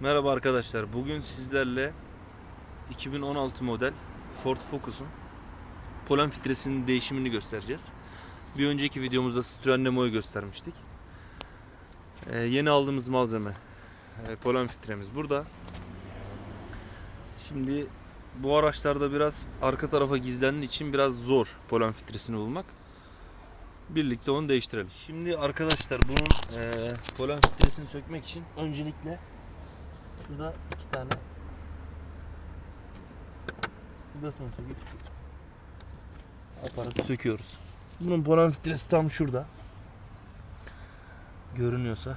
Merhaba arkadaşlar. Bugün sizlerle 2016 model Ford Focus'un polen filtresinin değişimini göstereceğiz. Bir önceki videomuzda Citroen Nemo'yu göstermiştik. Ee, yeni aldığımız malzeme e, polen filtremiz burada. Şimdi bu araçlarda biraz arka tarafa gizlendiği için biraz zor polen filtresini bulmak. Birlikte onu değiştirelim. Şimdi arkadaşlar bunun e, polen filtresini sökmek için öncelikle Şurada iki tane Vidasını söküp aparatı söküyoruz. Bunun polen filtresi tam şurada. Görünüyorsa.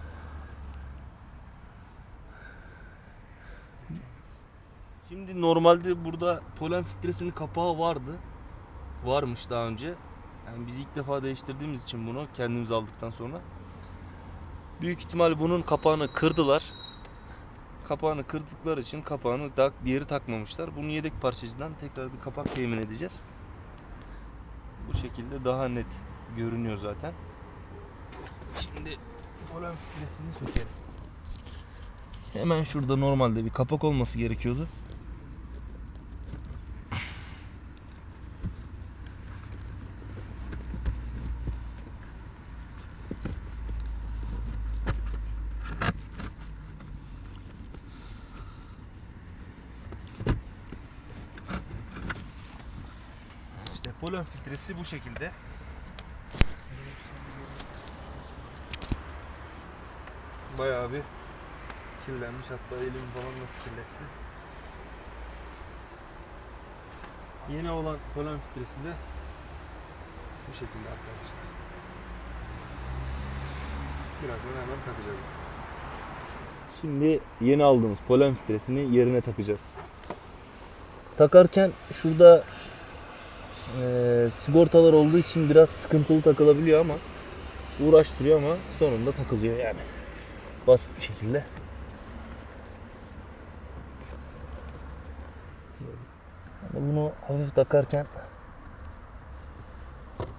Şimdi normalde burada polen filtresinin kapağı vardı. Varmış daha önce. Yani biz ilk defa değiştirdiğimiz için bunu kendimiz aldıktan sonra. Büyük ihtimal bunun kapağını kırdılar kapağını kırdıkları için kapağını tak, diğeri takmamışlar. Bunu yedek parçacıdan tekrar bir kapak temin edeceğiz. Bu şekilde daha net görünüyor zaten. Şimdi polen filtresini sökelim. Hemen şurada normalde bir kapak olması gerekiyordu. İşte polen filtresi bu şekilde. Bayağı bir kirlenmiş hatta elim falan nasıl kirletti. Yeni olan polen filtresi de şu şekilde arkadaşlar. Birazdan hemen takacağız. Şimdi yeni aldığımız polen filtresini yerine takacağız. Takarken şurada ee, sigortalar olduğu için biraz sıkıntılı takılabiliyor ama uğraştırıyor ama sonunda takılıyor yani. Basit bir şekilde. Bunu hafif takarken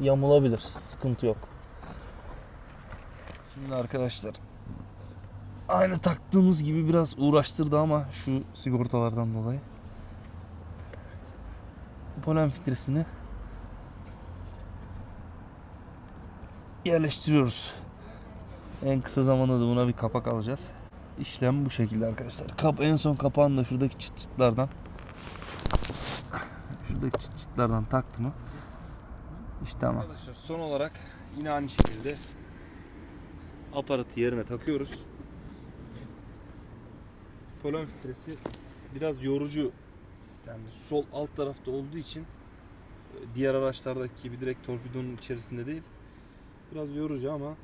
yamulabilir. Sıkıntı yok. Şimdi arkadaşlar aynı taktığımız gibi biraz uğraştırdı ama şu sigortalardan dolayı polen filtresini yerleştiriyoruz. En kısa zamanda da buna bir kapak alacağız. İşlem bu şekilde arkadaşlar. Kap en son kapağını da şuradaki çıt çıtlardan şuradaki çıt çıtlardan taktı mı? İşte tamam. Arkadaşlar son olarak yine aynı şekilde aparatı yerine takıyoruz. Polen filtresi biraz yorucu yani sol alt tarafta olduğu için e, diğer araçlardaki gibi direkt torpidonun içerisinde değil. Biraz yorucu ama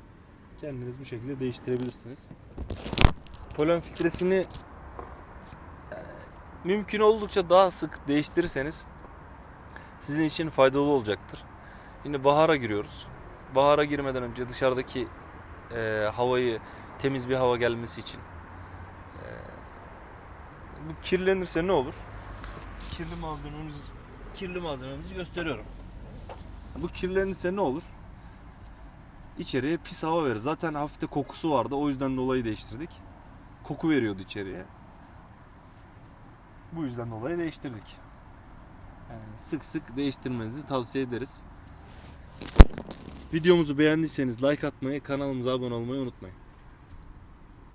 kendiniz bu şekilde değiştirebilirsiniz. Polen filtresini yani mümkün oldukça daha sık değiştirirseniz sizin için faydalı olacaktır. Şimdi bahara giriyoruz. Bahara girmeden önce dışarıdaki e, havayı temiz bir hava gelmesi için e, bu kirlenirse ne olur? kirli malzememiz kirli malzememizi gösteriyorum. Bu kirlenirse ne olur? İçeriye pis hava verir. Zaten hafif de kokusu vardı. O yüzden dolayı değiştirdik. Koku veriyordu içeriye. Bu yüzden dolayı değiştirdik. Yani sık sık değiştirmenizi tavsiye ederiz. Videomuzu beğendiyseniz like atmayı, kanalımıza abone olmayı unutmayın.